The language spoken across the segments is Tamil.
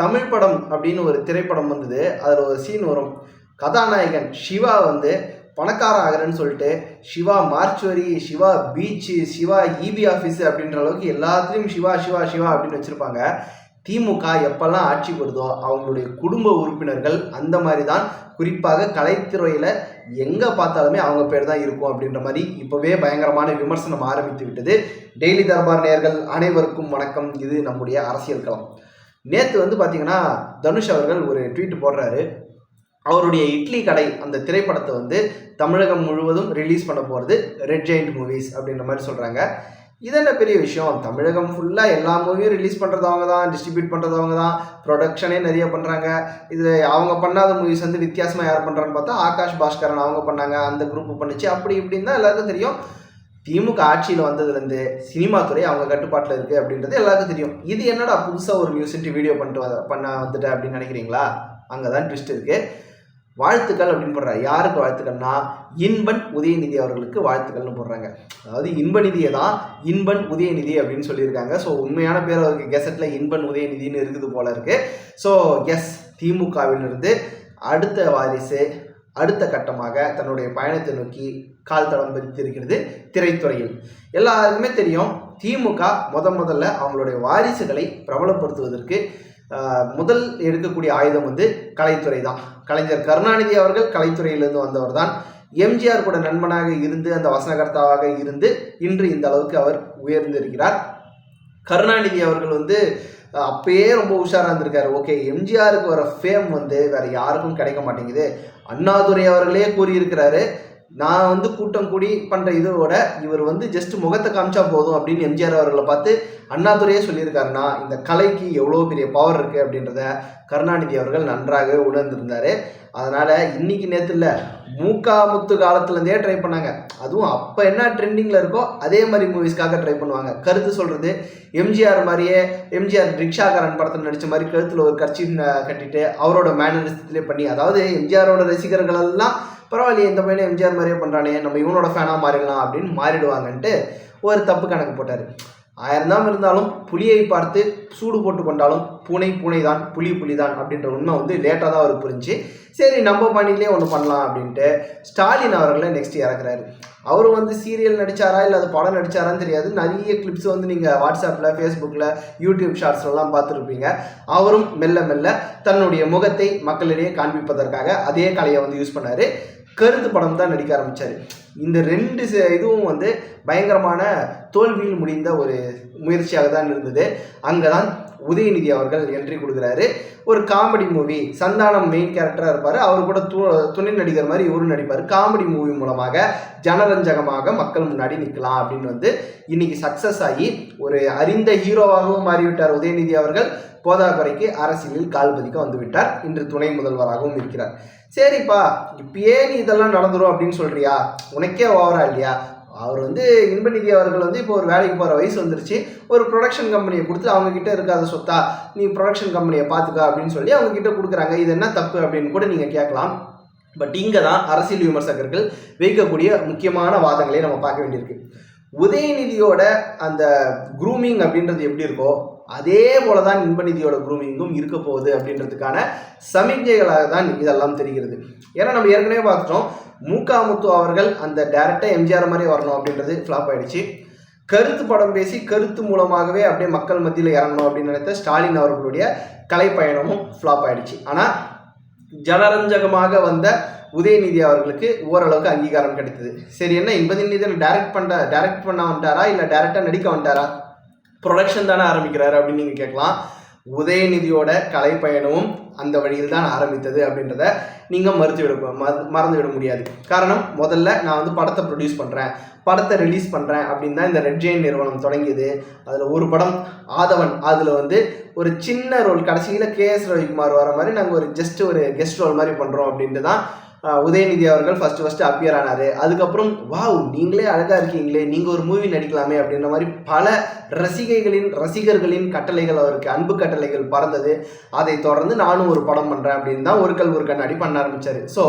தமிழ் படம் அப்படின்னு ஒரு திரைப்படம் வந்தது. அதில் ஒரு சீன் வரும். கதாநாயகன் சிவா வந்து பணக்கார ஆகிறேன்னு சொல்லிட்டு Siva mortuary Siva beach Siva EB office அப்படின்ற அளவுக்கு எல்லாத்துலேயும் சிவா சிவா சிவா அப்படின்னு வச்சுருப்பாங்க. திமுக எப்பெல்லாம் ஆட்சி வருதோ அவங்களுடைய குடும்ப உறுப்பினர்கள் அந்த மாதிரி தான் குறிப்பாக கலைத்துறையில் எங்கே பார்த்தாலுமே அவங்க பேர் தான் இருக்கும் அப்படின்ற மாதிரி இப்போவே பயங்கரமான விமர்சனம் ஆரம்பித்து விட்டது. டெய்லி தர்பார் நேர்கள் அனைவருக்கும் வணக்கம். இது நம்முடைய அரசியல் களம். நேற்று வந்து பார்த்தீங்கன்னா தனுஷ் அவர்கள் ஒரு ட்வீட் போடுறாரு. அவருடைய இட்லி கடை அந்த திரைப்படத்தை வந்து தமிழகம் முழுவதும் ரிலீஸ் பண்ண போகிறது ரெட் ஜெயிண்ட் மூவிஸ் அப்படின்ற மாதிரி சொல்கிறாங்க இது என்ன பெரிய விஷயம்? தமிழகம் ஃபுல்லாக எல்லா மூவியும் ரிலீஸ் பண்ணுறது அவங்க தான் டிஸ்ட்ரிபியூட் பண்ணுறது அவங்க தான். ப்ரொடக்ஷனே நிறைய பண்ணுறாங்க இது அவங்க பண்ணாத மூவிஸ் வந்து வித்தியாசமாக யார் பண்ணுறான்னு பார்த்தா ஆகாஷ் பாஸ்கரன் அவங்க பண்ணாங்க. அந்த குரூப் பண்ணுச்சு. அப்படி இப்படின்னு தான் எல்லாருக்கும் தெரியும். திமுக ஆட்சியில் வந்ததுலேருந்து சினிமா துறை அவங்க கட்டுப்பாட்டில் இருக்குது அப்படின்றது எல்லாருக்கும் தெரியும். இது என்னடா புதுசாக ஒரு மியூசிக் வீடியோ பண்ணிட்டு பண்ண வந்துட்டேன் அப்படின்னு நினைக்கிறீங்களா? அங்கே தான் ட்விஸ்ட் இருக்குது வாழ்த்துக்கள் அப்படின்னு போடுறாரு யாருக்கு வாழ்த்துக்கள்னா இன்பன் உதயநிதி அவர்களுக்கு வாழ்த்துக்கள்னு போடுறாங்க. அதாவது இன்பநிதியை தான் இன்பன் உதயநிதி அப்படின்னு சொல்லியிருக்காங்க. ஸோ உண்மையான பேர் அவருக்கு கெசட்டில் இன்பன் உதயநிதினு இருக்குது போல இருக்குது ஸோ எஸ் திமுகவிலிருந்து அடுத்த வாரிசு அடுத்த கட்டமாக தன்னுடைய பயணத்தை நோக்கி கால் தடம் பதித்திருக்கிறது திரைத்துறையில். எல்லாருக்குமே தெரியும் திமுக முத முதல்ல அவங்களுடைய வாரிசுகளை பிரபலப்படுத்துவதற்கு முதல் எடுக்கக்கூடிய ஆயுதம் வந்து கலைத்துறை தான். கலைஞர் கருணாநிதி அவர்கள் கலைத்துறையிலிருந்து வந்தவர் தான் எம்ஜிஆர் கூட நண்பனாக இருந்து அந்த வசனகர்த்தாவாக இருந்து இன்று இந்த அளவுக்கு அவர் உயர்ந்திருக்கிறார். கருணாநிதி அவர்கள் வந்து அப்பயே ரொம்ப உஷாராக இருந்திருக்காரு. ஓகே எம்ஜிஆருக்கு வர ஃபேம் வந்து வேற யாருக்கும் கிடைக்க மாட்டேங்குது. அண்ணாதுரை அவர்களே கூறியிருக்கிறாரு. நான் வந்து கூட்டம் கூடி பண்ணுற இதோட இவர் வந்து ஜஸ்ட் முகத்தை காமிச்சா போதும் அப்படின்னு எம்ஜிஆர் அவர்களை பார்த்து அண்ணாதுரையே சொல்லியிருக்காருன்னா இந்த கலைக்கு எவ்வளோ பெரிய பவர் இருக்குது அப்படின்றத கருணாநிதி அவர்கள் நன்றாக உணர்ந்திருந்தார். அதனால் இன்னைக்கு நேற்று இல்லை மூக்கா முத்து காலத்துலேருந்தே ட்ரை பண்ணாங்க. அதுவும் அப்போ என்ன ட்ரெண்டிங்கில் இருக்கோ அதே மாதிரி மூவிஸ்க்காக ட்ரை பண்ணுவாங்க. கருத்து சொல்கிறது எம்ஜிஆர் மாதிரியே எம்ஜிஆர் ரிக்ஷாகரன் படத்தில் நடித்த மாதிரி கழுத்தில் ஒரு கட்சி கட்டிட்டு அவரோட மேனரிசத்திலே பண்ணி அதாவது எம்ஜிஆரோட ரசிகர்கள் எல்லாம் பரவாயில்லையே இந்த பையனை எம்ஜிஆர் மாதிரியே பண்ணுறானே நம்ம இவனோட ஃபேனாக மாறிடலாம் அப்படின்னு மாறிடுவாங்கன்ட்டு ஒரு தப்பு கணக்கு போட்டார். ஆயிரம் இருந்தாலும் புலியை பார்த்து சூடு போட்டு கொண்டாலும் பூனை பூனை தான் புலி புலி தான் அப்படின்ற உண்மை வந்து லேட்டாக தான் அவருக்கு புரிஞ்சு சரி நம்ம பணியிலே ஒன்று பண்ணலாம் அப்படின்ட்டு ஸ்டாலின் அவர்களை நெக்ஸ்ட் இறக்குறாரு. அவர் வந்து சீரியல் நடித்தாரா இல்லை அது படம் நடிச்சாரான்னு தெரியாது. நிறைய கிளிப்ஸ் வந்து நீங்கள் வாட்ஸ்அப்பில் ஃபேஸ்புக்கில் யூடியூப் ஷார்ட்ஸ்லாம் பார்த்துருப்பீங்க. அவரும் மெல்ல மெல்ல தன்னுடைய முகத்தை மக்களிடையே காண்பிப்பதற்காக அதே கலையை வந்து யூஸ் பண்ணார். கருத்து படம் தான் நடிக்க ஆரம்பித்தார் இந்த ரெண்டு ச- இதுவும் வந்து பயங்கரமான தோல்வியில் முடிந்த ஒரு முயற்சியாக தான் இருந்தது. அங்கே தான் உதயநிதி அவர்கள் என்ட்ரி கொடுக்குறாரு. ஒரு காமெடி மூவி சந்தானம் மெயின் கேரக்டராக இருப்பார். அவர் கூட து துணை நடிகர் மாதிரி இவரும் நடிப்பார். காமெடி மூவி மூலமாக ஜனரஞ்சகமாக மக்கள் முன்னாடி நிற்கலாம் அப்படின்னு வந்து இன்னைக்கு சக்ஸஸ் ஆகி ஒரு அறிந்த ஹீரோவாகவும் மாறிவிட்டார் உதயநிதி அவர்கள். போதாக்குறைக்கு அரசியலில் கால் பதிக்க வந்துவிட்டார் இன்று துணை முதல்வராகவும் இருக்கிறார். சரிப்பா இப்பயே நீ இதெல்லாம் நடந்துடும் அப்படின்னு சொல்றியா? உனக்கு ஓவரா இல்லையா? அவர் வந்து இன்பநிதி அவர்கள் வந்து இப்போ ஒரு வேலைக்கு போகிற வயசு வந்துருச்சு. ஒரு ப்ரொடக்ஷன் கம்பெனியை கொடுத்து அவங்க கிட்ட இருக்காத சொத்தா நீ ப்ரொடக்ஷன் கம்பெனியை பார்த்துக்க அப்படின்னு சொல்லி அவங்கக்கிட்ட கொடுக்குறாங்க. இது என்ன தப்பு அப்படின்னு கூட நீங்கள் கேட்கலாம். பட் இங்கே தான் அரசியல் விமர்சகர்கள் வைக்கக்கூடிய முக்கியமான வாதங்களை நம்ம பார்க்க வேண்டியிருக்கு. உதயநிதியோட அந்த க்ரூமிங் அப்படின்றது எப்படி இருக்கோ அதே போல தான் இன்பநிதியோட குரூமிங்கும் இருக்க போகுது அப்படின்றதுக்கான சமிக்ஞைகளாக தான் இதெல்லாம் தெரிகிறது. ஏன்னா நம்ம ஏற்கனவே பார்த்துட்டோம் மூகா முத்து அவர்கள் அந்த டேரக்டாக எம்ஜிஆர் மாதிரி வரணும் அப்படின்றது ஃப்ளாப் ஆயிடுச்சு. கருத்து படம் பேசி கருத்து மூலமாகவே அப்படியே மக்கள் மத்தியில் இறங்கணும் அப்படின்னு நினைத்த ஸ்டாலின் அவர்களுடைய கலைப்பயணமும் ஃப்ளாப் ஆயிடுச்சு. ஆனால் ஜனரஞ்சகமாக வந்த உதயநிதி அவர்களுக்கு ஓரளவுக்கு அங்கீகாரம் கிடைத்தது. சரி என்ன? இன்பநிதியில் டைரக்ட் பண்ண டைரக்ட் பண்ண வந்துட்டாரா? இல்லை டேரெக்டாக நடிக்க வந்துட்டாரா? ப்ரொடக்ஷன் தானே ஆரம்பிக்கிறாரு அப்படின்னு நீங்கள் கேட்கலாம். உதயநிதியோட கலைப்பயணமும் அந்த வழியில் தான் ஆரம்பித்தது அப்படின்றத நீங்கள் மறுத்து விட மற- மறந்து விட முடியாது. காரணம் முதல்ல நான் வந்து படத்தை ப்ரொடியூஸ் பண்ணுறேன் படத்தை ரிலீஸ் பண்ணுறேன் அப்படின்னு தான் இந்த ரெட் ஜெயின் நிறுவனம் தொடங்கியது. அதில் ஒரு படம் ஆதவன். அதில் வந்து ஒரு சின்ன ரோல் கடைசியில் கேஎஸ் ரவிக்குமார் வர மாதிரி நாங்கள் ஒரு ஜஸ்ட் ஒரு கெஸ்ட் ரோல் மாதிரி பண்ணுறோம் அப்படின்ட்டு தான் உதயநிதி அவர்கள் ஃபஸ்ட்டு ஃபஸ்ட்டு அப்பியர் ஆனார். அதுக்கப்புறம் வாவ் நீங்களே அழகாக இருக்கீங்களே. நீங்கள் ஒரு மூவி நடிக்கலாமே அப்படின்ற மாதிரி பல ரசிகைகளின் ரசிகர்களின் கட்டளைகள் அவருக்கு அன்பு கட்டளைகள் பறந்தது. அதை தொடர்ந்து நானும் ஒரு படம் பண்ணுறேன் அப்படின்னு தான் ஒரு கல் ஒரு கண்ணாடி பண்ண ஆரம்பித்தார் ஸோ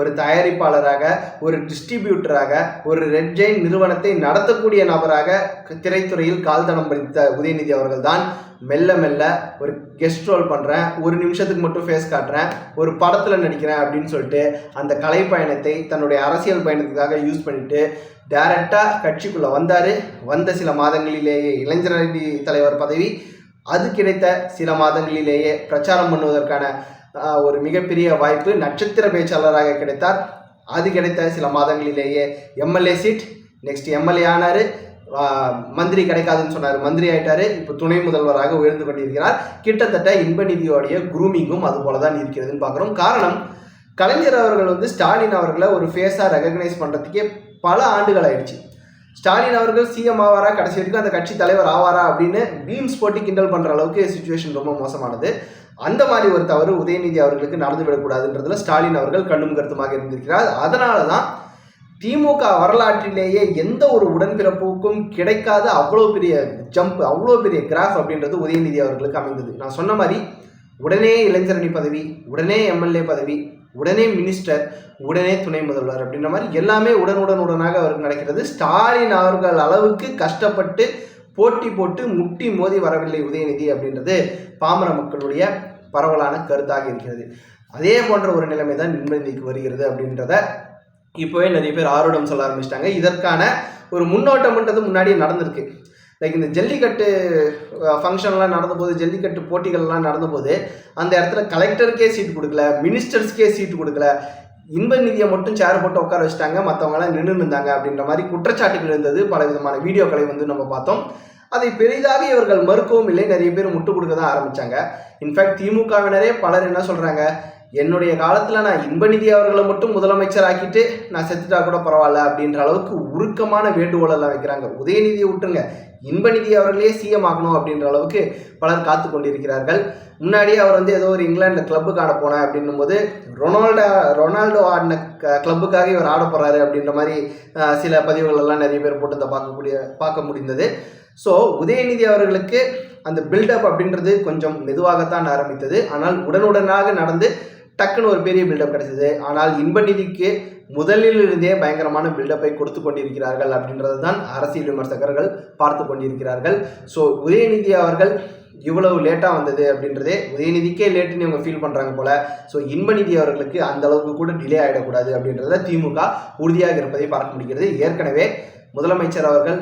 ஒரு தயாரிப்பாளராக ஒரு டிஸ்ட்ரிபியூட்டராக ஒரு ரெட் ஜெயின் நிறுவனத்தை நடத்தக்கூடிய நபராக திரைத்துறையில் கால் தடம் பதித்த உதயநிதி அவர்கள் தான் மெல்ல மெல்ல ஒரு கெஸ்ட் ரோல் பண்ணுறேன் ஒரு நிமிஷத்துக்கு மட்டும் ஃபேஸ் காட்டுறேன். ஒரு படத்தில் நடிக்கிறேன் அப்படின்னு சொல்லிட்டு அந்த கலை பயணத்தை தன்னுடைய அரசியல் பயணத்துக்காக யூஸ் பண்ணிட்டு டைரெக்டாக கட்சிக்குள்ளே வந்தார். வந்த சில மாதங்களிலேயே இளைஞரணி தலைவர் பதவி. அது கிடைத்த சில மாதங்களிலேயே பிரச்சாரம் பண்ணுவதற்கான ஒரு மிகப்பெரிய வாய்ப்பு நட்சத்திர பேச்சாளராக கிடைத்தார். அது கிடைத்த சில மாதங்களிலேயே எம்எல்ஏ சீட் நெக்ஸ்ட் எம்எல்ஏ ஆனார். மந்திரி கிடைக்காதுன்னு சொன்னார். மந்திரி ஆயிட்டாரு. இப்போ துணை முதல்வராக உயர்ந்து கொண்டிருக்கிறார். கிட்டத்தட்ட இன்ப நிதியோடைய குரூமிங்கும் அது போல தான் இருக்கிறதுன்னு பார்க்குறோம். காரணம் கலைஞர் அவர்கள் வந்து ஸ்டாலின் அவர்களை ஒரு ஃபேஸாக ரெகக்னைஸ் பண்ணுறதுக்கே பல ஆண்டுகள் ஆயிடுச்சு. ஸ்டாலின் அவர்கள் சிஎம் ஆவாரா? கடைசி வரைக்கும் அந்த கட்சி தலைவர் ஆவாரா? அப்படின்னு பீம்ஸ் போட்டு கிண்டல் பண்ணுற அளவுக்கு சுச்சுவேஷன் ரொம்ப மோசமானது. அந்த மாதிரி ஒரு தவறு உதயநிதி அவர்களுக்கு நடந்து விடக்கூடாதுன்றதுல ஸ்டாலின் அவர்கள் கண்ணும் கருத்துமாக இருந்திருக்கிறார். அதனால தான் திமுக வரலாற்றிலேயே எந்த ஒரு உடன்பிறப்புக்கும் கிடைக்காத அவ்வளோ பெரிய ஜம்ப் அவ்வளோ பெரிய கிராஃப் அப்படின்றது உதயநிதி அவர்களுக்கு அமைந்தது. நான் சொன்ன மாதிரி உடனே இளைஞரணி பதவி உடனே எம்எல்ஏ பதவி உடனே மினிஸ்டர் உடனே துணை முதல்வர் அப்படின்ற மாதிரி எல்லாமே உடனுடன் உடனாக அவருக்கு நடக்கிறது. ஸ்டாலின் அவர்கள் அளவுக்கு கஷ்டப்பட்டு போட்டி போட்டு முட்டி மோதி வரவில்லை உதயநிதி அப்படின்றது பாமர மக்களுடைய பரவலான கருத்தாக இருக்கிறது. அதே போன்ற ஒரு நிலைமை தான் நிம்மதிக்கு வருகிறது அப்படின்றத இப்போவே நிறைய பேர் ஆர்வம் சொல்ல ஆரம்பிச்சிட்டாங்க. இதற்கான ஒரு முன்னோட்டம்ன்றது முன்னாடியே நடந்திருக்கு. லைக் இந்த ஜல்லிக்கட்டு ஃபங்க்ஷன்லாம் நடந்தபோது ஜல்லிக்கட்டு போட்டிகள்லாம் நடந்தபோது அந்த இடத்துல கலெக்டருக்கே சீட் கொடுக்கல மினிஸ்டர்ஸ்க்கே சீட் கொடுக்கல. இன்ப நிதியை மட்டும் சேர் போட்டு உட்கார வச்சுட்டாங்க. மற்றவங்களாம் நின்று இருந்தாங்க அப்படின்ற மாதிரி குற்றச்சாட்டுகள் இருந்தது. பல விதமான வீடியோக்களை வந்து நம்ம பார்த்தோம். அதை பெரிதாக இவர்கள் மறுக்கவும் இல்லை. நிறைய பேர் முட்டு கொடுக்க தான் ஆரம்பித்தாங்க இன்ஃபேக்ட் திமுகவினரே பலர் என்ன சொல்கிறாங்க என்னுடைய காலத்தில் நான் இன்பநிதி அவர்களை மட்டும் முதலமைச்சர் ஆக்கிட்டு நான் செத்துட்டா கூட பரவாயில்ல அப்படின்ற அளவுக்கு உருக்கமான வேண்டுகோளெல்லாம் வைக்கிறாங்க. உதயநிதியை விட்டுருங்க. இன்பநிதி அவர்களே சிஎம் ஆகணும் அப்படின்ற அளவுக்கு பலர் காத்து கொண்டிருக்கிறார்கள். முன்னாடியே அவர் வந்து ஏதோ ஒரு இங்கிலாந்து கிளப்புக்கு ஆட போனேன் அப்படின்னும் போது ரொனால்டோ ரொனால்டோ ஆடின கிளப்புக்காக இவர் ஆட அப்படின்ற மாதிரி சில பதிவுகள் எல்லாம் நிறைய பேர் போட்டு பார்க்கக்கூடிய பார்க்க முடிந்தது. ஸோ உதயநிதி அவர்களுக்கு அந்த பில்டப் அப்படின்றது கொஞ்சம் மெதுவாகத்தான் ஆரம்பித்தது. ஆனால் உடனுடனாக நடந்து டக்குன்னு ஒரு பெரிய பில்டப் கிடைச்சது. ஆனால் இன்பநிதிக்கு முதலில் இருந்தே பயங்கரமான பில்டப்பை கொடுத்து கொண்டிருக்கிறார்கள் அப்படின்றது தான் அரசியல் விமர்சகர்கள் பார்த்து கொண்டிருக்கிறார்கள். ஸோ உதயநிதி அவர்கள் இவ்வளவு லேட்டாக வந்தது அப்படின்றதே உதயநிதிக்கே லேட்டுன்னு இவங்க ஃபீல் பண்ணுறாங்க போல. ஸோ இன்பநிதி அவர்களுக்கு அந்த அளவுக்கு கூட டிலே ஆகிடக்கூடாது அப்படின்றத திமுக உறுதியாக இருப்பதை பார்க்க முடிகிறது. ஏற்கனவே முதலமைச்சர் அவர்கள்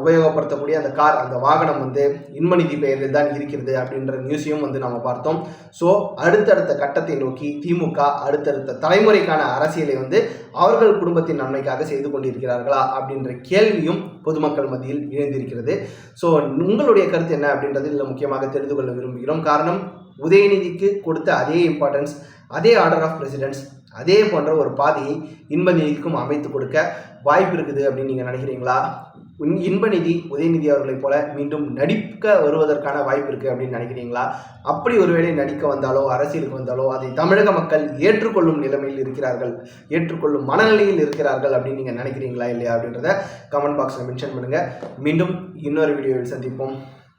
உபயோகப்படுத்தக்கூடிய அந்த கார் அந்த வாகனம் வந்து இன்மநிதி பெயரில் தான் இருக்கிறது அப்படின்ற நியூஸையும் வந்து நம்ம பார்த்தோம். ஸோ அடுத்தடுத்த கட்டத்தை நோக்கி திமுக அடுத்தடுத்த தலைமுறைக்கான அரசியலை வந்து அவர்கள் குடும்பத்தின் நன்மைக்காக செய்து கொண்டிருக்கிறார்களா அப்படின்ற கேள்வியும் பொதுமக்கள் மத்தியில் எழுந்திருக்கிறது. ஸோ உங்களுடைய கருத்து என்ன அப்படின்றது இதில் முக்கியமாக தெரிந்து கொள்ள விரும்புகிறோம். காரணம் உதயநிதிக்கு கொடுத்த அதே இம்பார்ட்டன்ஸ் அதே ஆர்டர் ஆஃப் பிரசிடென்ட்ஸ் அதே போன்ற ஒரு பாதையை இன்பநிதிக்கும் அமைத்து கொடுக்க வாய்ப்பு இருக்குது அப்படின்னு நீங்கள் நினைக்கிறீங்களா? இன்- இன்பநிதி உதயநிதி அவர்களைப் போல மீண்டும் நடிக்க வருவதற்கான வாய்ப்பு இருக்குது அப்படின்னு நினைக்கிறீங்களா? அப்படி ஒருவேளை நடிக்க வந்தாலோ அரசியலுக்கு வந்தாலோ அதை தமிழக மக்கள் ஏற்றுக்கொள்ளும் நிலைமையில் இருக்கிறார்கள் ஏற்றுக்கொள்ளும் மனநிலையில் இருக்கிறார்கள் அப்படின்னு நீங்கள் நினைக்கிறீங்களா இல்லையா அப்படின்றத கமெண்ட் பாக்ஸில் மென்ஷன் பண்ணுங்கள் மீண்டும் இன்னொரு வீடியோவில் சந்திப்போம்.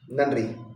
நன்றி.